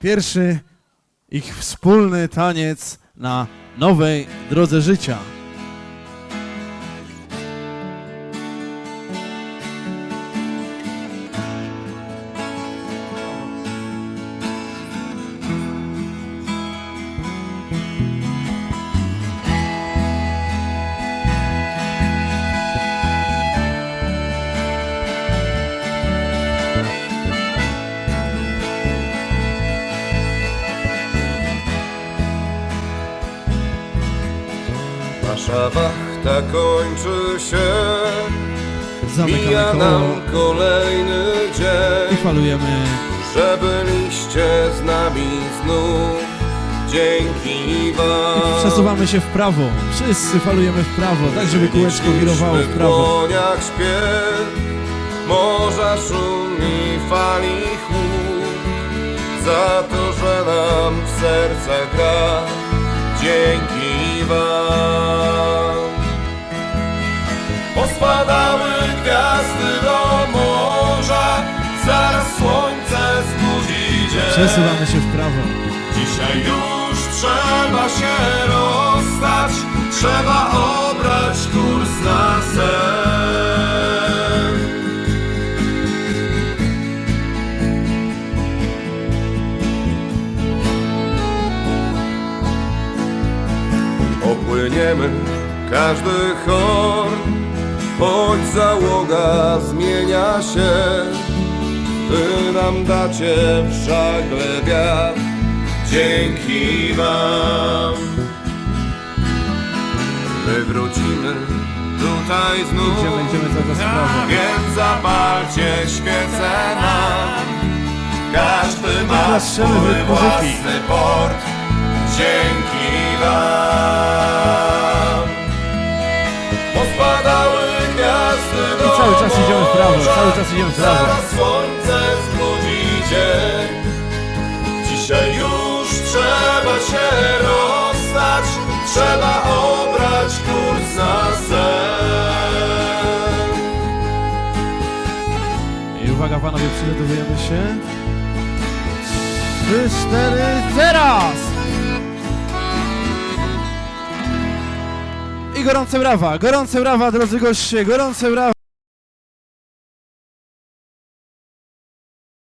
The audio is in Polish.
pierwszy ich wspólny taniec na nowej drodze życia. Nasza wachta kończy się, Zamykamy koło nam kolejny i dzień, falujemy. że byliście z nami znów. Dzięki wam. Przesuwamy się w prawo. Wszyscy falujemy w prawo, tak żeby kółeczko wirowało w prawo. dłoniach śpiew, morza szum i fali chłód. Za to, że nam w sercach gra. Dzięki wam. Pospadały gwiazdy do morza, zaraz słońce zbudzi dzień. Przesuwamy się w prawo. Dzisiaj już trzeba się rozstać, trzeba obrać kurs na sen. Opłyniemy każdy chor, choć załoga zmienia się, Wy nam dacie w żagle wiatr. Dzięki wam. My wrócimy tutaj znów. Gdzie będziemy cały czas prawo. Więc zapalcie świecę nam. Każdy ma swój własny port. Dzięki wam cały czas idziemy w prawo, cały czas idziemy w prawo. Słońce zbudzi dzień Dzisiaj już trzeba się rozstać, trzeba obrać kurs na sen. I uwaga panowie, przygotowujemy się. Trzy, cztery, teraz! I gorące brawa, gorące brawa drodzy goście, gorące brawa.